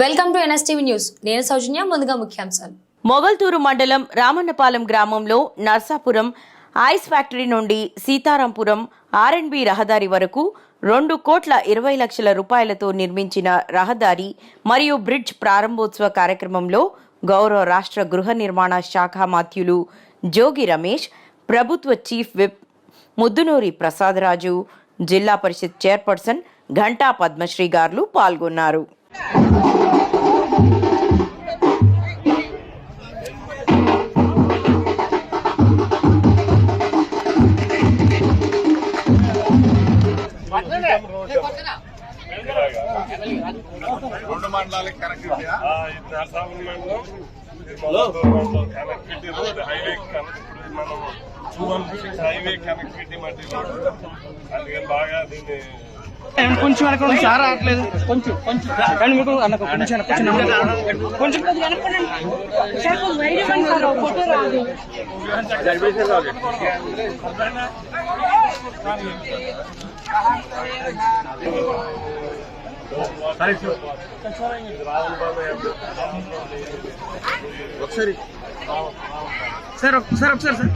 Welcome to NSTV news. నేను సౌజన్య ముందుగా ముఖ్యాంశాలు. మొగల్తూరు మండలం రామన్నపాలెం గ్రామంలో నర్సాపురం ఐస్ ఫ్యాక్టరీ నుండి సీతారాంపురం ఆర్ఎండ్బి రహదారి వరకు రెండు కోట్ల ఇరవై లక్షల రూపాయలతో నిర్మించిన రహదారి మరియు బ్రిడ్జ్ ప్రారంభోత్సవ కార్యక్రమంలో గౌరవ రాష్ట్ర గృహ నిర్మాణ శాఖ మాత్యులు జోగి రమేష్ ప్రభుత్వ చీఫ్ విప్ ముద్దునూరి ప్రసాదరాజు జిల్లా పరిషత్ చైర్పర్సన్ ఘంటా పద్మశ్రీ గారు పాల్గొన్నారు. రెండు మండలాలకి కనెక్టివిటీ రోడ్ హైవే కనెక్టివిటీ మనం two one six highway connectivity మధ్య రోడ్. అందుకని బాగా దీన్ని కొంచెం వెనక. సార్ రావట్లేదు. కొంచెం కొంచెం అన్న కొంచెం వెనక, కొంచెం. కొంచెం ఒకసారి సార్ ఒకసారి ఒకసారి సార్